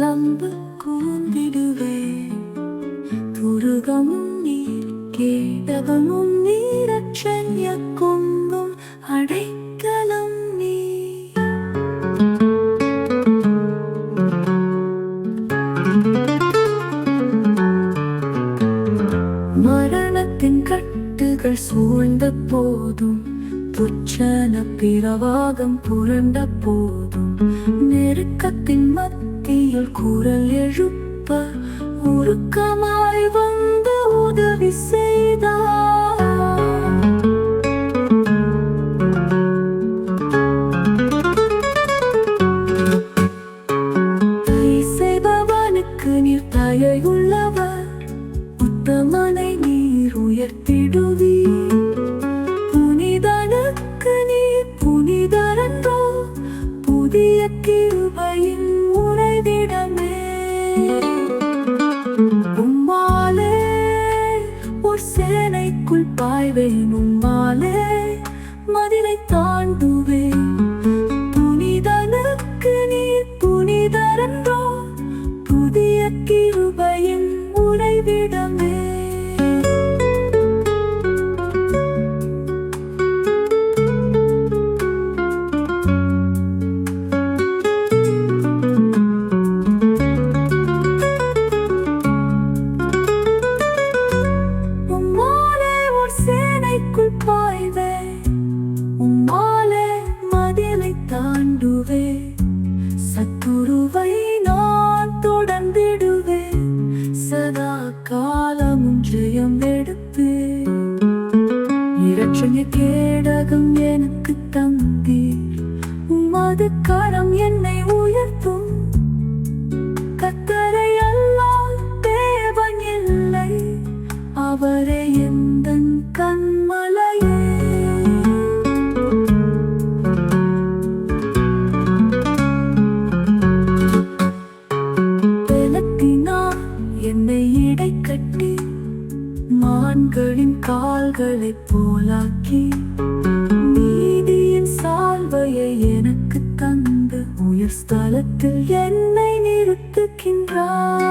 அன்பு கூந்திடுவேன் துருகமும் நீர் கேடவமும் நீரட்சண்ய கொம்பும் அடைக்கலம் நீ. மரணத்தின் கட்ட கட்டுகள் சூழ்ந்த போதும் புச்சன பிரவாகம் புரண்ட போதும். நெருக்கத்தின் மத்தியில் குரல் எழுப்ப உருக்கமாய் வந்து உதவி செய்தார் செய்பவனுக்கு நீர் தயை புதிய கிருபையின் உறைவிடமே. உம்மாலே ஒரு சேனைக்குள் பாய்வேன் உம்மாலே மதிலை தாண்டுவேன். புனிதனுக்கு நீர் புனிதரன்றோ புதிய கிருபையின் உறைவிடமே சேனைக்குள் உம்மாலே மதிலை தாண்டுவே. சத்துருவை நான் தொடர்ந்திடுவே சதா காலமும் ஜெயம் எடுப்பேன் இரட்சணிய கேடகம் எனக்கு தந்தி உமது கரம் என்னை உயர்த்தும். கத்தரை அல்லால் தேவன் இல்லை அவரே என் என்னை இடை கட்டி மான்களின் கால்களைப் போலாக்கி நீதியின் சால்வையை எனக்கு தந்து உயர் ஸ்தலத்தில் என்னை நிறுத்துகின்றார்.